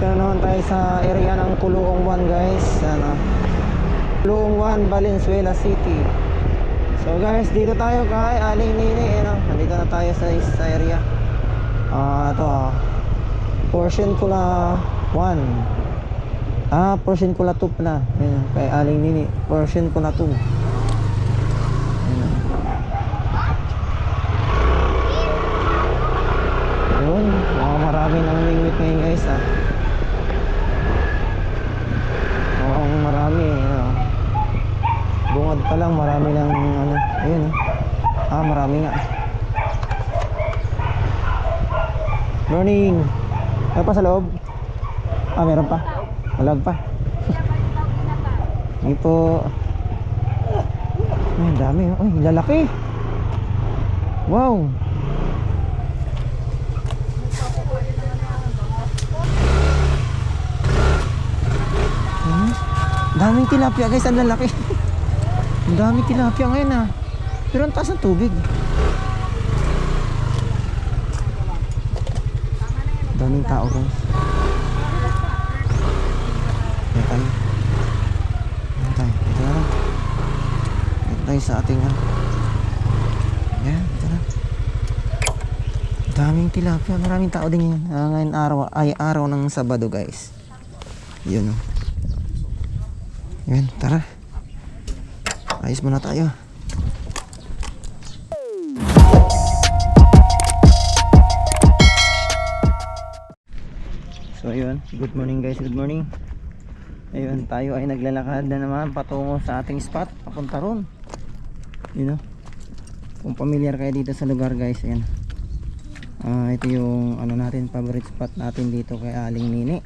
Dito na naman tayo sa area ng Kuluong 1 guys. Ano? Kuluong 1, Valenzuela City. So guys, dito tayo kay Aling Nini. Ano? Nandito na tayo sa, sa area. Ah, ito ah. Portion Kula 1. Ah, portion Kula 2 pala. Ayun, kay Aling Nini. Portion Kula 2. Ayun. Yun, mga marami nang mingwit ngayon guys ah. Mukhang marami ano. Bungad pa lang marami lang ano. Ayun ah. Ah, marami nga. Morning. Ano pa sa loob? Ah, meron pa. Walag pa. Hindi po. Ay, dami. oh. Ay, lalaki. Wow. Hmm? Daming tilapia guys, ang lalaki. ang daming tilapia ngayon ah. Pero ang taas ng tubig. Daming tao guys. Dito tayo. Dito tayo. Dito na lang. Dito tayo sa ating ano. Yan, dito na. Daming tilapia. Maraming tao din yun. Ah, ngayon araw, ay araw ng Sabado guys. Yun o. Yan, tara. Ayos muna tayo. So ayun, good morning guys, good morning. Ayun, tayo ay naglalakad na naman patungo sa ating spot, papunta ron. You know. Kung familiar kayo dito sa lugar guys, ayan. Ah, ito yung ano natin, favorite spot natin dito kay Aling Nini.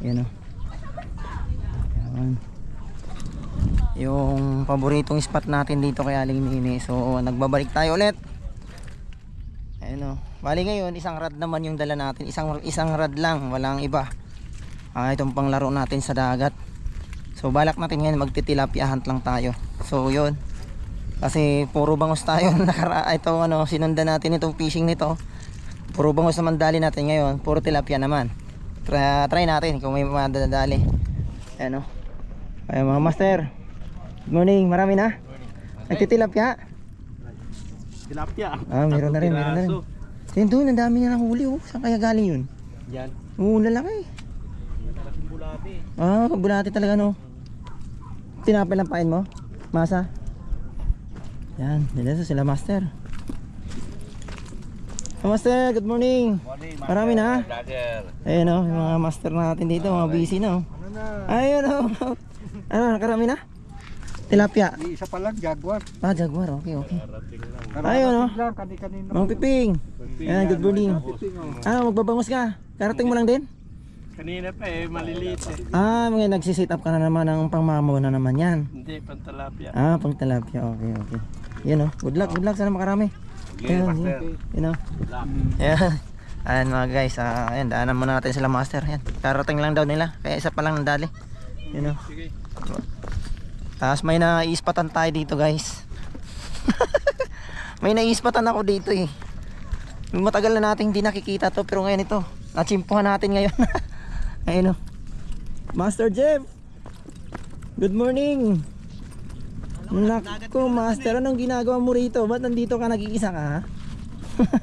Ayan o. Ayan. Yung paboritong spot natin dito kay Aling Nini. So, nagbabalik tayo ulit. Ayan o. Bali ngayon, isang rad naman yung dala natin. Isang, isang rad lang, walang iba. Ah, itong panglaro natin sa dagat. So, balak natin ngayon, magtitilapia hunt lang tayo. So, yun. Kasi puro bangus tayo nakara ito ano sinundan natin itong fishing nito. Puro bangus naman dali natin ngayon, puro tilapia naman. Try, try natin kung may madadali. Ayan o. Ay mga master. Good morning, marami na. Nagtitilapia. Tilapia. Ah, meron na rin, meron na rin. Yun doon, ang dami na huli oh. Saan kaya galing yun? Yan. Oo, lalaki. Malaking bulati. Ah, bulati talaga no. Tinapay lang pain mo? Masa? Yan, nila sila master. Oh, master, good morning. Morning, Marami na. Brother. Ayun oh, yung mga master natin dito, mga busy na oh. Ano na? Ayun oh. Ano, nakarami na? Tilapia. Di isa pa lang, Jaguar. Ah, jaguar, okay, okay. Ayun Ayun, o. oh. Mang Piping. Ayan, good morning. Ah, magbabangos ka. Karating mo lang din? Kanina pa eh, maliliit eh. Ah, mga nagsisit up ka na naman ng pangmamaw na naman yan. Hindi, pantalapia. Ah, pang tilapia. Okay, okay. Yun oh. Good luck, good luck. Sana makarami. Ayan, yun. Yun oh. Ayan. Ayan mga guys. Ah, ayan, daanan muna natin sila master. Ayan. Karating lang daw nila. Kaya isa pa lang nadali. Yun oh. Sige. Tapos may naiispatan tayo dito guys. may naiispatan ako dito eh. Matagal na natin hindi nakikita to pero ngayon ito. Nachimpuhan natin ngayon. Ayun oh. Master Jeff. Good morning. Nako, Master, anong ginagawa mo rito? Ba't nandito ka nag-iisa ka? ha?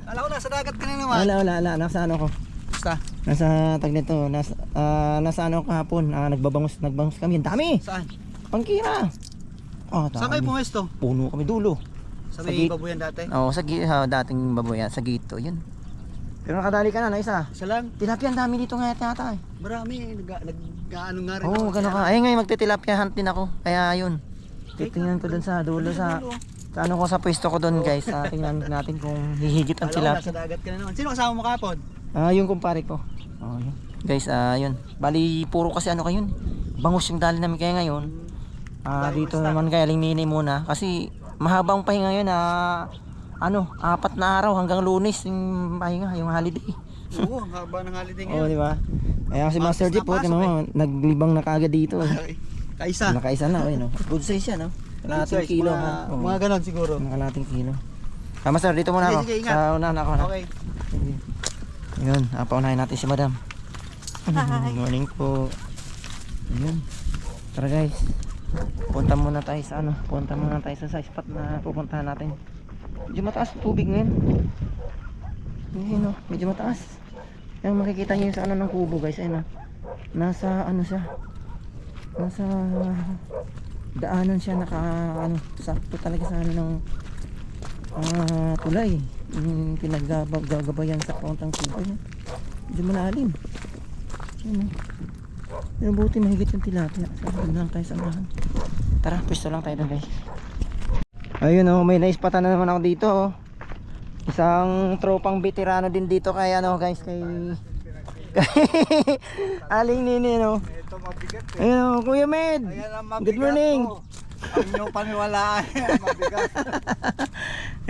Alam ko, nasa dagat ka na naman. Wala, wala, wala. Nasa ano ko? Basta. Nasa tag nito. Nasa, ah, nasa ano kahapon. Ah, nagbabangus, nagbangus kami. Ang dami. Saan? Pangkira. Oh, Saan kayo pumesto? Puno kami dulo. Sa Sa may gate. babuyan dati? Oo, sa gi- ah, dating baboy yan, sa gito, yun. Pero nakadali ka na, na isa. Isa lang. Tilapia ang dami dito ngayon yata eh. Marami. Nag- Nag-ano nga rin. Oo, oh, gano'n ka. Ayun ngayon, magtitilapia hunt din ako. Kaya yun. Titingnan ko dun sa dulo sa... Sa ano ko sa pwesto ko doon guys. Ah, tingnan natin kung hihigit ang tilapia. nasa dagat ka na naman. Sino kasama mo kapon? Ah, yung kumpare ko. Oh, yun. Guys, ah, yun. Bali, puro kasi ano kayo yun. Bangus yung dali namin kaya ngayon. Ah, dito naman kaya Nini muna kasi mahabang pahinga yun ah ano, apat na araw hanggang lunes yung pahinga, yung holiday. Oo, ang haba ng holiday Oo, ngayon. di ba? Kaya si Master Jeep, na po, mo, naglibang na kaagad dito. eh. Kaisa. Nakaisa na, oh, no? Good size yan, no? Kalating kilo. mga, ha? Oo, mga ganon siguro. kalating kilo. Ah, Master, dito muna ako. sige. Sa unahan ako. Na. Okay. Yun, ah, paunahin natin si Madam. Good morning po. Ayun. Tara guys. Punta muna tayo sa ano, punta muna tayo sa, sa spot na pupuntahan natin. Medyo mataas tubig ngayon. Ayun oh, medyo mataas. Yung makikita yung sa ano ng kubo guys, ayun oh. Nasa ano siya? Nasa daanan siya naka ano, sakto talaga sa ano ng ah tulay. Yung pinaggagabayan sa kontang kubo. Ayun, oh. Medyo malalim. Ayun oh. Pero buti mahigit yung tilapia. Sabi lang tayo sa unahan. Tara, pwesto lang tayo guys. Ayun oh, may naispatan na naman ako dito oh. Isang tropang veterano din dito kay ano guys kay Aling Nini no. Ito mabigat Ayun oh, Kuya Med. Good morning. to. Ang inyong paniwalaan. mabigat.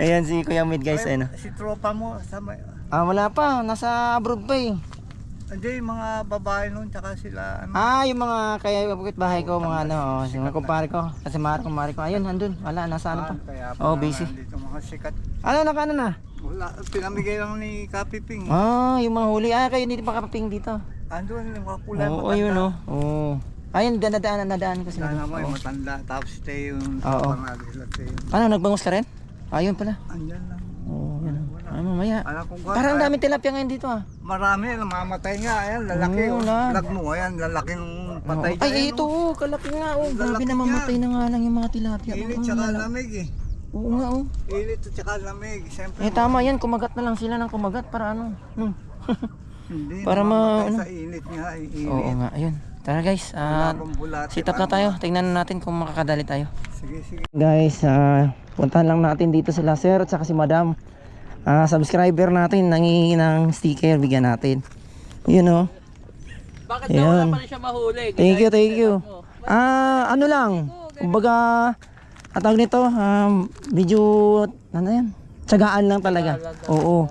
Ayan si Kuya Med guys ayun. oh. Si tropa mo, sama. Ah, wala pa, nasa abroad pa eh. Hindi, yung mga babae nun, tsaka sila, ano. Ah, yung mga kaya bukit bahay ko, mga ano, oh, yung mga kumpare ko, kasi mga kumpare ko. Ayun, andun, wala, nasa ano pa. Kaya Oh, busy. nandito mga sikat. Ano, naka ano na? Wala, pinamigay lang ni Kapiping. Ah, yung mga huli. Ah, kayo hindi pa kapaping dito. Andun, yung mga kulay Oo, ayun oh. Oo. Ayun, nadaan, nadaan ko sila. Sana mo, Oo. yung matanda. Tapos ito yung Oo. natin sila. Ano, nagbangos ka rin? Ayun pala. Andyan lang. Oo, yan. Oh. Ah, mamaya. Alam kong Parang ang dami tilapia ngayon dito ah. Marami, namamatay nga. Ayan, lalaki. Oo, oh. na. Vlog mo, ayan, lalaki patay dyan. Ay, ito oh, kalaki nga oh. Grabe lalaki na mamatay na nga lang yung mga tilapia. Init Oo, tsaka lamig eh. Oo nga oh. Init at tsaka lamig. Siyempre, Eh tama yan, kumagat na lang sila ng kumagat para ano. Hmm. hindi, para ma- namamatay ano? sa init nga. eh, Init. Oo nga, ayun. Tara guys, ah, bulate, sit up na tayo. Tingnan natin kung makakadali tayo. Sige, sige. Guys, ah, puntahan lang natin dito sila sir at saka si madam. Ah, subscriber natin, nangihingi ng sticker, bigyan natin. Yun oh. Bakit Ayan. daw wala pa rin siya mahuli? Thank you, thank you. Ah, ano lang, kumbaga, ang tawag nito, um, medyo, ano yan, tsagaan lang talaga. Oo.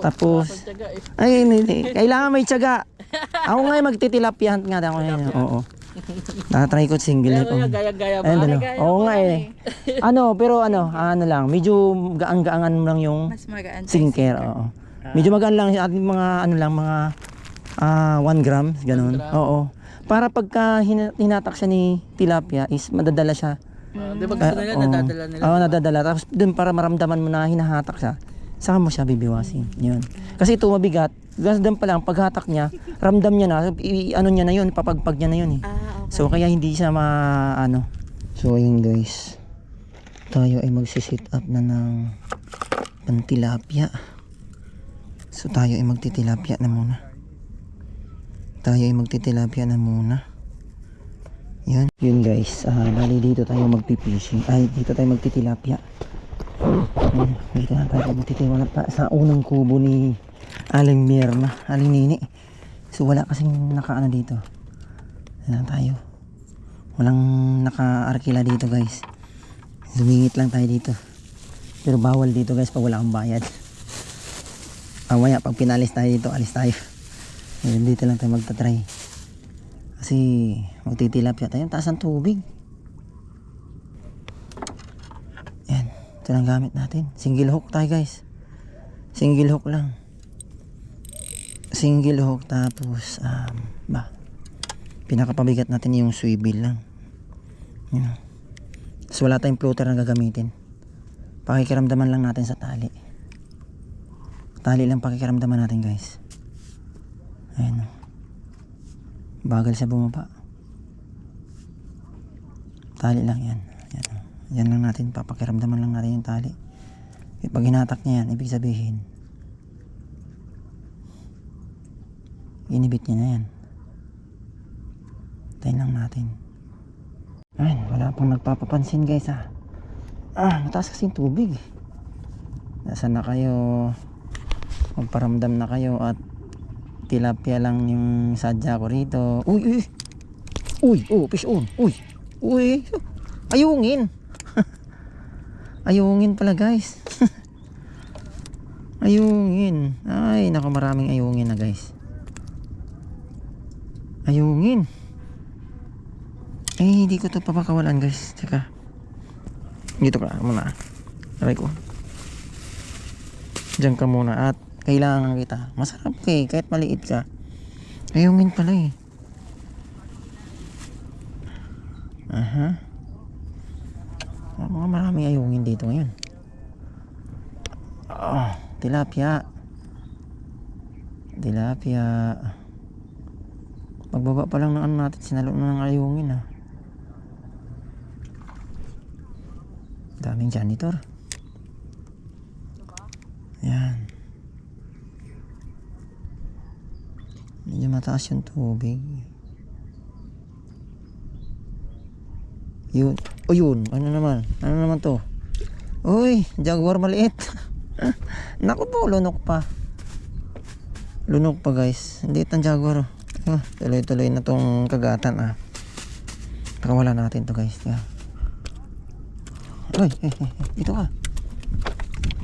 Tapos, is ay, hindi, kailangan may tsaga. Ako nga magtitilapia nga ako. Oo. Na-try ko single Kaya ito. nga gaya-gaya ba? Ayun, ano. Gaya Oo nga eh. ano, pero ano, ano lang, medyo gaang-gaangan mo lang yung Mas magaan. sinker, oo. Medyo magaan lang yung ating mga ano lang mga ah 1 gram, ganun. Oo. Para pagka hina- hinatak siya ni tilapia is madadala siya. Ah, Di ba gusto nila, oo. nadadala nila. Oo, nadadala. Tapos dun para maramdaman mo na hinahatak siya, saka mo siya bibiwasin. Yun. Kasi ito mabigat. Doon pa lang, paghatak niya, ramdam niya na, i- ano niya na yun, papagpag niya na yun eh. Ah, okay. So kaya hindi siya ma ano. So ayun guys. Tayo ay magsi-sit up na ng pantilapia. So tayo ay magtitilapia na muna. Tayo ay magtitilapia na muna. Yan. Yun guys. Ah, bali dito tayo magpipishing. Ay, dito tayo magtitilapia. Ayan, dito na tayo magtitilapia sa unang kubo ni Aling Mirna, Aling Nini. So wala kasing nakaano dito. Ayan tayo. Walang naka-arkila dito guys. Sumingit lang tayo dito. Pero bawal dito guys pag wala kang bayad. Mamaya pag pinalis tayo dito, alis tayo. Dito lang tayo magta-try. Kasi magtitilapia tayo. Taas ang tubig. Yan. Ito lang gamit natin. Single hook tayo guys. Single hook lang. Single hook tapos um, ba pinakapabigat natin yung swivel lang. Yun. So wala tayong floater na gagamitin. Pakikiramdaman lang natin sa tali. Tali lang pakikiramdaman natin guys. Ayan. Bagal siya bumaba. Tali lang yan. Yan, lang natin. Papakiramdaman lang natin yung tali. Eh, Pag hinatak niya yan, ibig sabihin, inibit niya na yan. Tayo lang natin. Ayun, wala pang nagpapapansin guys ah. Ah, mataas kasi yung tubig. Nasaan na kayo? Magparamdam na kayo at tilapia lang yung sadya ko rito. Uy, uy! Uy, oh, fish on. Uy, uy! Ayungin! Ayungin pala guys. ayungin. Ay, naku maraming ayungin na guys. Ayungin. Eh, hindi ko to papakawalan guys. Tsaka, dito ka muna. Aray ko. Diyan ka muna at kailangan kita. Masarap kay kahit maliit ka. Ayungin pala eh. Aha. Oh, mga maraming ayungin dito ngayon. Ah, tilapia. Tilapia. Pagbaba pa lang ng ano natin, sinalo na ng ayungin ah. Daming janitor. Yan. Medyo mataas yung tubig. Yun. O yun. Ano naman? Ano naman to? Uy, jaguar maliit. Naku po, lunok pa. Lunok pa guys. Hindi ang jaguar. oh. Ah, tuloy-tuloy na tong kagatan ah. Pakawala natin to guys. Yeah. Uy, eh, eh, eh, dito ka.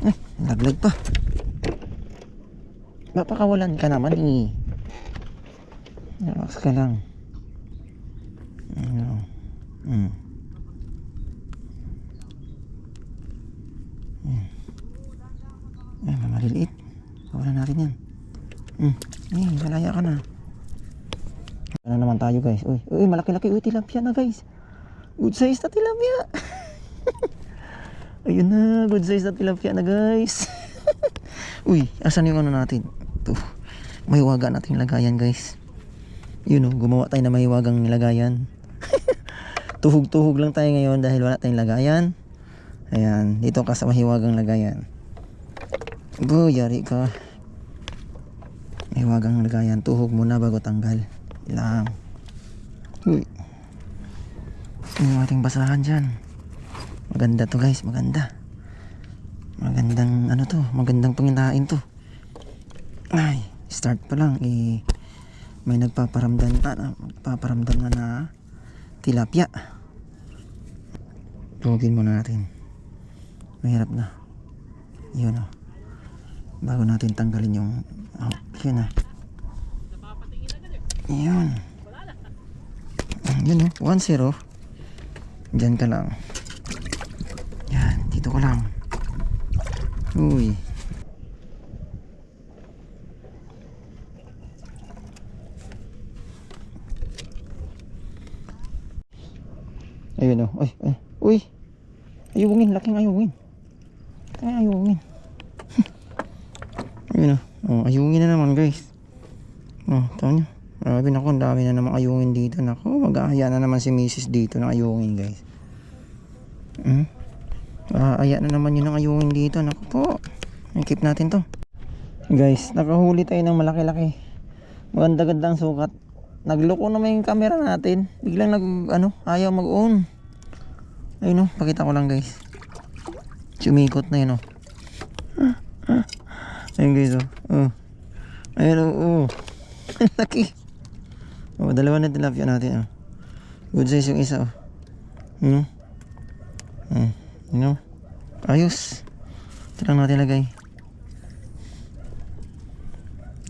Eh, laglag pa. Mapakawalan ka naman eh. Relax ka lang. Ano? Mm. Eh, maliliit. Kawalan natin yan. Mm. Eh, malaya ka na. Ano naman tayo guys? Uy, uy, malaki-laki. Uy, tilapia na guys. Good size na tilapia. Ayun na, good size na tilapia na guys. uy, asan yung ano natin? Ito. May waga natin lagayan guys. Yun o, gumawa tayo na mahiwagang lagayan. Tuhog-tuhog lang tayo ngayon dahil wala tayong lagayan. Ayan, dito ka sa mahiwagang lagayan. Bo, yari ka. Mahiwagang lagayan. Tuhog muna bago tanggal. Lang. Uy. Yung ating basahan dyan. Maganda to guys, maganda. Magandang ano to, magandang panginain to. Ay, start pa lang eh may nagpaparamdam na, nagpaparamdam na na tilapia. Tugin muna natin. Mahirap na. Yun o. Bago natin tanggalin yung oh, yun o. Yun. Yun o. 1-0. Diyan ka lang. Yan. Dito ka lang. Uy. Ayun o. Ay, ay. Uy. Ayungin. Laking ayungin. Ay, ayungin. Ayun o. Oh, ayungin na naman guys. Oh, tama nyo. Grabe nako, ang dami na namang ayungin dito. Nako, mag-aaya na naman si Mrs. dito ng ayungin guys. Hmm? Aaya na naman yun ng ayungin dito. Nako po. I-keep natin to. Guys, nakahuli tayo ng malaki-laki. Maganda-gandang sukat. Nagloko naman yung camera natin. Biglang nag, ano, ayaw mag-on. Ayun o, pakita ko lang guys. Sumikot na yun o. Ayun guys o. Oh. Ayun o, oh. Laki. Oh, dalawa na tilapia natin o. Good size yung isa o. Ano? Hmm. Ano? Ayos. Ito lang natin lagay.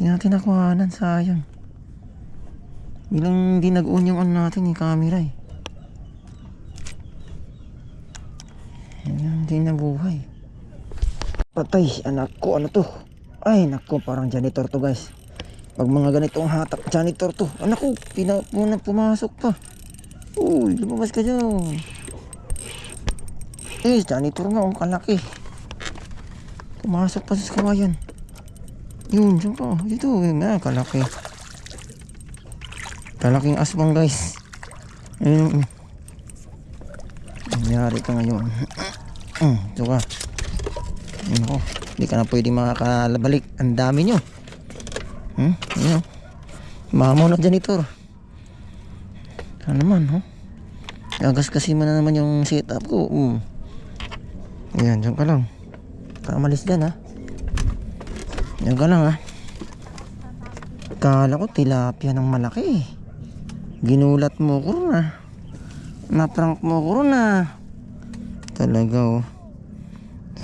Hindi natin nakuhanan, sayang. Bilang hindi nag-on yung ano natin, yung camera eh. Hindi na buhay. Patay, anak ko, ano to? Ay, nako, parang janitor to guys. Pag mga ganitong hatak, janitor to. Anak ko, pina, muna pumasok pa. Uy, lumabas ka dyan. Eh, janitor nga, ang kalaki. Pumasok pa sa kawayan. Yun, dyan pa. Dito, yun nga, kalaki. Kalaking aswang guys. Ayun. mm. Nangyari ka ngayon. Mm, Ito ka. Ayun ako. Hindi ka na pwede makakalabalik. Ang dami nyo. Hmm? Ayun. Mamaw na janitor. Ano naman, ha? Gagas kasi mo na naman yung setup ko. Mm. Ayan, dyan ka lang. Kamalis dyan, ha? Dyan ka lang, ha? Kala ko tilapia ng malaki. Ginulat mo ko na. Naprank mo ko na. Talaga oh.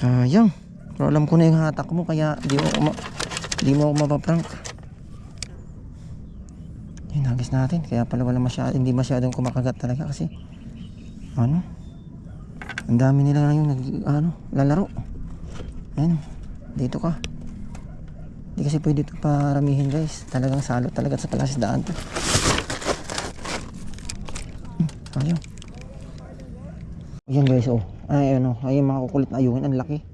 Sayang. Pero alam ko na yung hatak mo kaya di mo di mo ako mapaprank. Yun, hagis natin. Kaya pala wala masyado, hindi masyadong kumakagat talaga kasi ano? Ang dami nila ngayon nag ano, lalaro. Ayun. Dito ka. Hindi kasi pwede ito paramihin guys. Talagang salo talaga sa palasdaan to. Hmm, ayaw. Ayan guys, oh. Ay, ano, ay yung mga kukulit na ayungin, ang laki.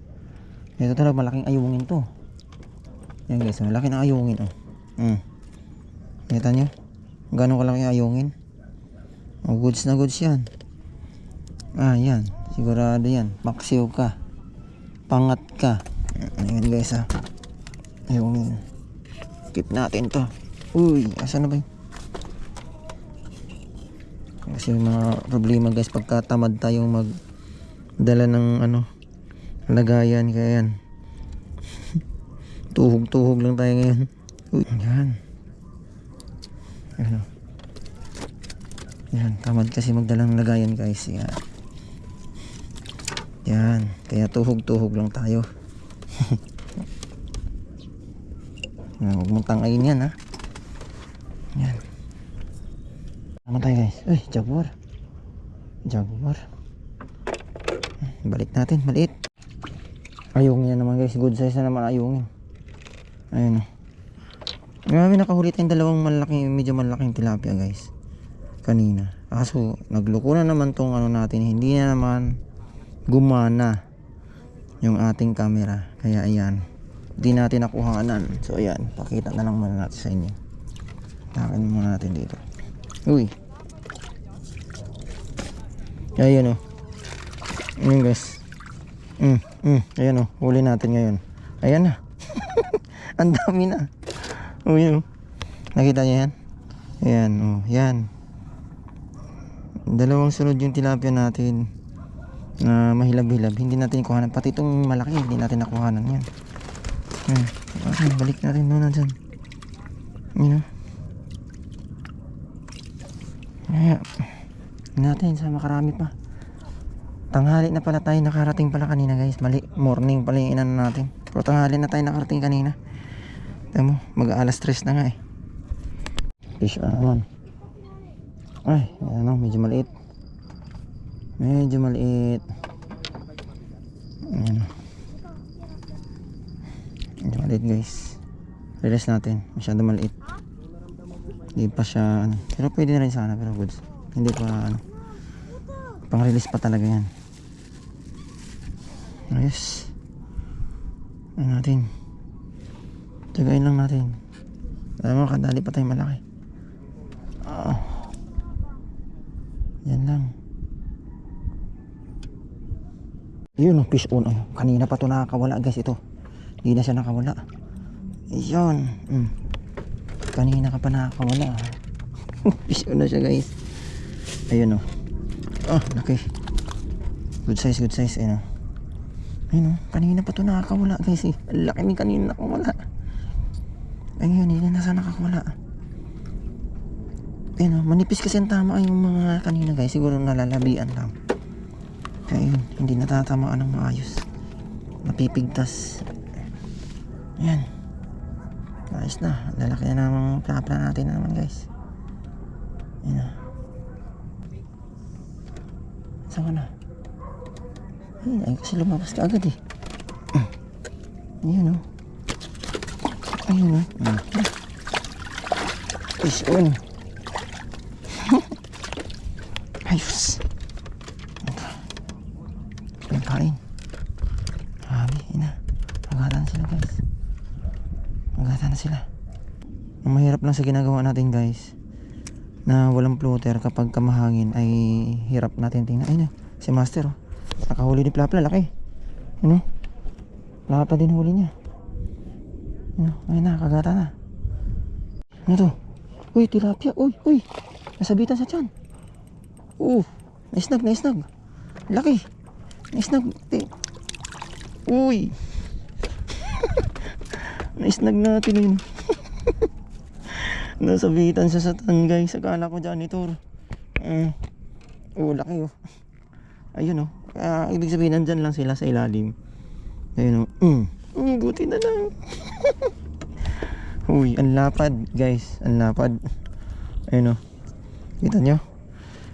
Ito talaga malaking ayungin to. Yan guys, malaki na ayungin, oh. Hmm. Kita nyo? Gano'ng kalaki yung ayungin? Oh, goods na goods yan. Ah, yan. Sigurado yan. Paksiw ka. Pangat ka. Ayan guys, ah. Ayungin. Keep natin to. Uy, asa na ba yun? Kasi mga problema guys pagka tamad tayong magdala ng ano lagayan kaya yan. Tuhog-tuhog lang tayo ngayon. Uy, yan. Ano? Yan, tamad kasi magdala ng lagayan guys. Yan. Yan, kaya tuhog-tuhog lang tayo. Huwag mong tangayin yan ha. Yan. Tama tayo guys. Uy, jaguar. Jaguar. Balik natin, maliit. Ayungin na naman guys. Good size na naman ayungin. Ayun o. Grabe nakahuli tayong dalawang malaking, medyo malaking tilapia guys. Kanina. Kaso, nagluko na naman tong ano natin. Hindi na naman gumana yung ating camera. Kaya ayan. Hindi natin nakuhanan. So ayan, pakita na lang muna natin sa inyo. Takin muna natin dito. Uy. Ayan o. Ayan guys. Mm, mm, ayan o. Huli natin ngayon. Ayan na. Ang dami na. O. Nakita niyo yan? Ayan o. Yan. Dalawang sunod yung tilapia natin na mahilab-hilab. Hindi natin kuhanan. Pati itong malaki, hindi natin nakuhanan yan. Ayan. Okay, balik natin muna dyan. Ayan o. Kaya, natin sa makarami pa. Tanghali na pala tayo nakarating pala kanina guys. Mali, morning pala yung inano natin. Pero tanghali na tayo nakarating kanina. Tignan mo, mag alas 3 na nga eh. Fish on. Ay, ano, medyo maliit. Medyo maliit. Ayan. Medyo maliit guys. Release natin. Masyado maliit. Hindi pa siya ano. Pero pwede na rin sana pero goods. Hindi pa ano. Pang release pa talaga yan. Ayos. Ano natin. Tagayin lang natin. Alam mo, kadali pa tayo malaki. Ah. Yan lang. Yun, oh, fish on. Ay, kanina pa to nakakawala guys ito. Hindi na siya nakawala. Yun. Mm. Kanina ka pa nakakawala. ah. fish on na siya guys. Ayun oh. Ah, laki. Good size, good size. Ayun oh. Ayun oh. Kanina pa to nakakawala guys eh. Laki ni kanina nakawala. Ayun, hindi na nasa nakakawala. Ayun oh. Manipis kasi ang tama yung mga kanina guys. Siguro nalalabian lang. Ayun, hindi natatamaan ng maayos. Napipigtas. Ayan. Ayos na. Lalaki na naman plapla natin na naman guys. Ayan na. Saan ka na? Ayun, ay kasi lumabas ka agad eh. Ayan o. Ayun o. Fish on. Ayos. Ang kain. Grabe, ina. Agatan sila guys. Agatan na sila. Ang mahirap lang sa ginagawa natin guys na walang floater kapag kamahangin ay hirap natin tingnan. Ay na, si Master oh. Nakahuli ni Plapla, laki. Ano? Plapla din huli niya. Ano? Ay na, kagata na. Ano to? Uy, tilapia. Uy, uy. Nasabitan sa tiyan. Uh, naisnag, naisnag. Laki. Naisnag. Uy. naisnag natin yun. Nasabitan siya sa tan guys. Akala ko janitor. Eh. Oh, laki oh. Ayun oh. Kaya ibig sabihin nandyan lang sila sa ilalim. Ayun oh. Mm. Mm, buti na lang. Uy, ang lapad guys. Ang lapad. Ayun oh. Kita nyo?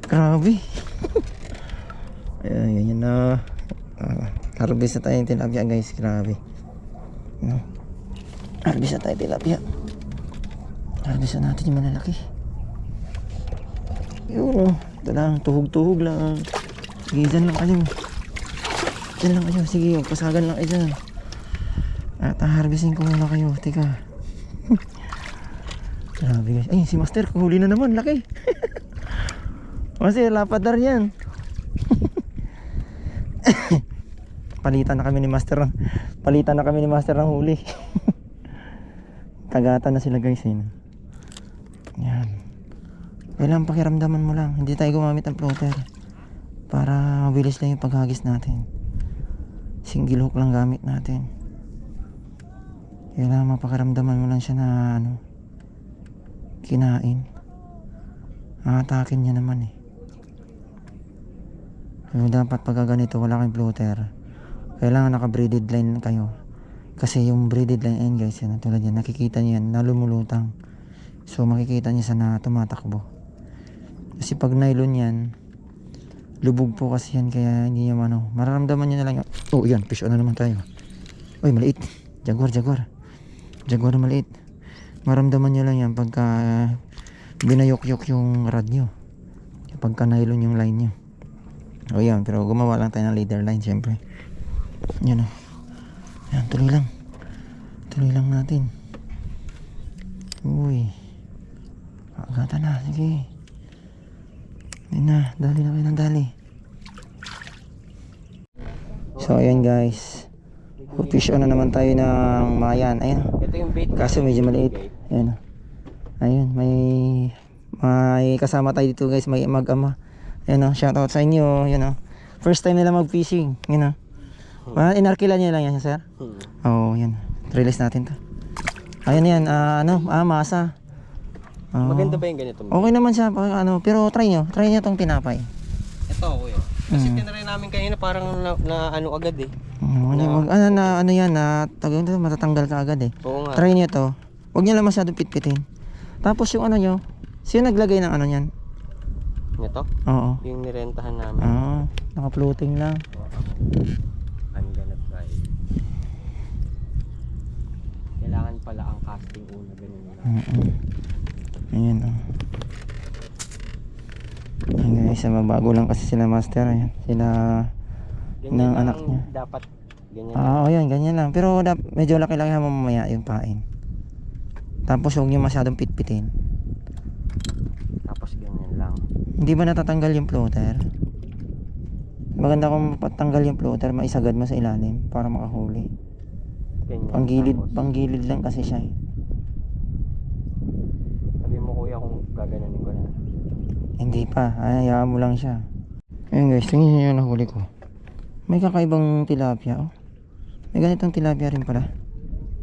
Grabe. Ayan, ganyan na. Uh, harvest na tayong tilapia guys. Grabe. Ano? Harvest na tayo tilapia. Harvest na natin yung malalaki. Yun oh. Ito lang, tuhog-tuhog lang. Sige, dyan lang kayo. Dyan lang kayo. Sige, pasagan lang kayo dyan. At harvestin ko muna kayo. Teka. Grabe guys. Ay, si Master, huli na naman. Laki. Kasi lapadar yan. palitan na kami ni Master ng palitan na kami ni Master ng huli. Kagatan na sila guys. Yun. Yan. Kailangan pakiramdaman mo lang. Hindi tayo gumamit ng floater. Para mabilis lang yung paghagis natin. Single hook lang gamit natin. Kailangan mapakiramdaman mo lang siya na ano, kinain. Aatakin niya naman eh. So, dapat pagka ganito, wala kayong floater. Kailangan naka-braided line kayo. Kasi yung braided line, ayan guys, yan, tulad yan, nakikita niyo yan, nalumulutang. So, makikita niyo sa na tumatakbo. Kasi pag nylon yan, lubog po kasi yan, kaya hindi niya ano, mararamdaman niyo na lang. Oh, yan, fish on na naman tayo. Uy, maliit. Jaguar, jaguar. Jaguar na maliit. Maramdaman niyo lang yan pagka uh, binayok-yok yung rod nyo. Pagka nylon yung line nyo. O yan, pero gumawa lang tayo ng leader line syempre. Yan o. Yan, tuloy lang. Tuloy lang natin. Uy. Agata na, sige. Yan na, dali na kayo ng dali. So ayan guys. Fish on na naman tayo ng mayan. Ayan. Kaso medyo maliit. Ayan. Ayun, may may kasama tayo dito guys, may mag-ama. Ayan o, shoutout sa inyo. Ayan o. First time nila mag-fishing. Ayan o. Ah, inarkila niya lang yan, sir? Hmm. Oo, oh, yan. Release natin to. Ayan yan, ah, ano, ah, masa. Oo. Maganda ba yung ganito? Okay naman siya, pag, ano, pero try nyo. Try nyo tong tinapay. Ito kuya. Kasi Hmm. tinry namin kanina parang na, na ano agad eh. Oo, ano, wag- ano, na, ano yan, na, tawag ito, matatanggal ka agad eh. Oo nga. Try nyo to. Huwag nyo lang masyadong pitpitin. Tapos yung ano nyo, sino naglagay ng ano yan? Ito? Oo. Yung nirentahan namin. Ah, naka-floating lang. I'm gonna try. Kailangan pala ang casting una ganun lang. Mm Ayan oh. Ayan guys, ah, bago lang kasi sila master. Ayan. Sila, Ganyan Ng anak niya. dapat. Ganyan lang. ah, oh, yan, ganyan lang. Pero medyo laki-laki mo mamaya yung pain. Tapos huwag nyo masyadong pitpitin. Tapos ganyan lang. Hindi ba natatanggal yung floater? Maganda kung patanggal yung floater, maisagad mo sa ilalim para makahuli. Ganyan. Panggilid, Tapos, panggilid lang kasi siya eh. Sabi mo kuya kung gaganunin ko na. Hindi pa, hayaan mo lang siya. Ayun guys, tingnan nyo yung nahuli ko. May kakaibang tilapia oh. May ganitong tilapia rin pala.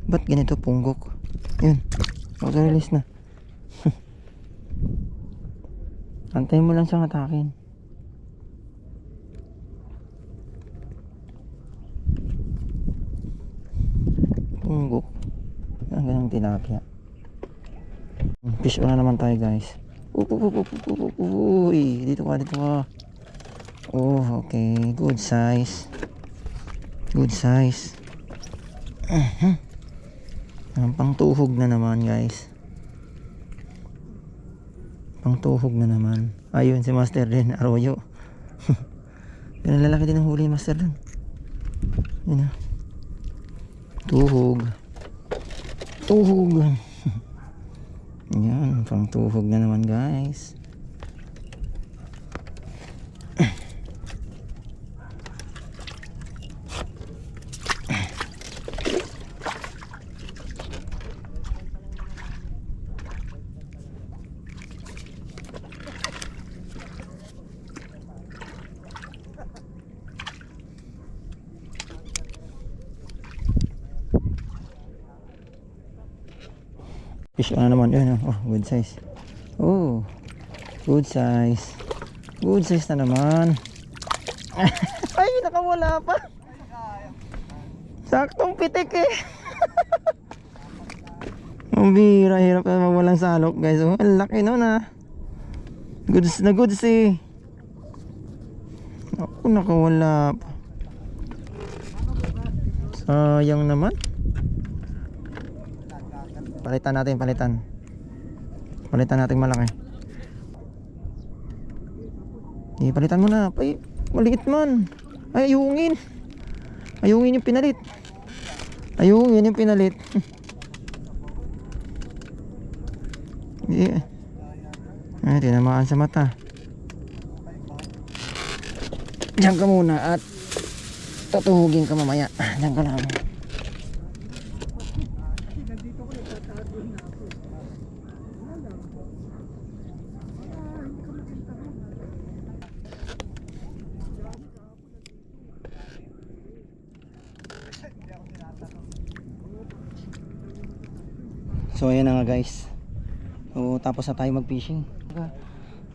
Ba't ganito punggok? Yun, auto-release na. Antayin mo lang siyang atakin. Punggok. Ang ganang tilapia. Fish on na naman tayo guys. Uy, dito ka, dito ka. Oh, okay. Good size. Good size. Uh-huh. Ang pangtuhog na naman, guys. Pangtuhog na naman. Ayun, si Master din, Arroyo. Yan ang lalaki din ang huli, Master din. Yan na. Tuhog. Tuhog. Yan, pang tuhog na naman guys. Fish na naman yun. Oh, good size. Oh, good size. Good size na naman. Ay, nakawala pa. Saktong pitik eh. Ang bira, hirap na mawalang salok guys. Oh, ang laki nun ah. Goods na goods eh. Ako, nakawala pa. Sayang naman. Palitan natin, palitan. Palitan natin malaki. Eh, palitan mo na. Ay, maliit man. Ay, ayungin. Ayungin yung pinalit. Ayungin yung pinalit. Eh. Ay, tinamaan sa mata. Diyan ka muna at tutuhugin ka mamaya. Diyan ka lang. So ayan na nga guys. So tapos na tayo mag-fishing.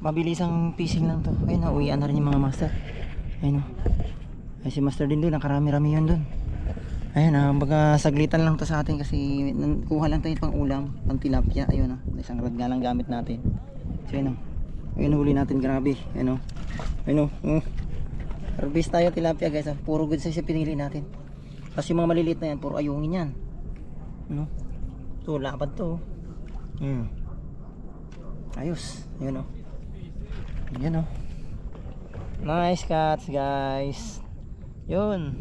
Mabilis ang fishing lang to. Ayun na, uwian na rin yung mga master. Ayun o. Ay si master din doon, nakarami-rami yun doon. Ayun na, baga saglitan lang to sa atin kasi kuha lang tayo pang ulam, pang tilapia. Ayun na, isang rad nga lang gamit natin. So ayun o. Ayun huli natin, grabe. Ayun o. Ayun o. Oh. Harvest tayo tilapia guys. ah. Puro good size yung pinili natin. Tapos yung mga maliliit na yan, puro ayungin yan. Ano? So, lapad to. oh. Ayos. Yun o. Yan o. Nice cuts guys. Yun.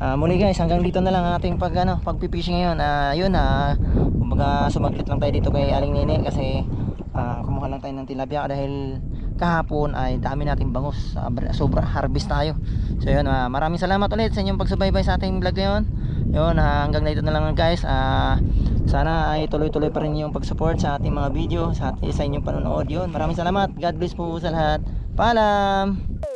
Ah, muli guys, hanggang dito na lang ang ating pag ano, pagpipishing ngayon. Ah, yun ah, kumbaga sumaglit lang tayo dito kay Aling Nene kasi ah, kumuha lang tayo ng tilapia dahil kahapon ay dami nating bangus. Sobra, sobra harvest tayo. So yun, ah, maraming salamat ulit sa inyong pagsubaybay sa ating vlog ngayon. Yun, ah, hanggang dito na lang guys. Ah, sana ay tuloy-tuloy pa rin yung pag-support sa ating mga video, sa, ating, sa inyong panonood. Yun, maraming salamat. God bless po sa lahat. Paalam!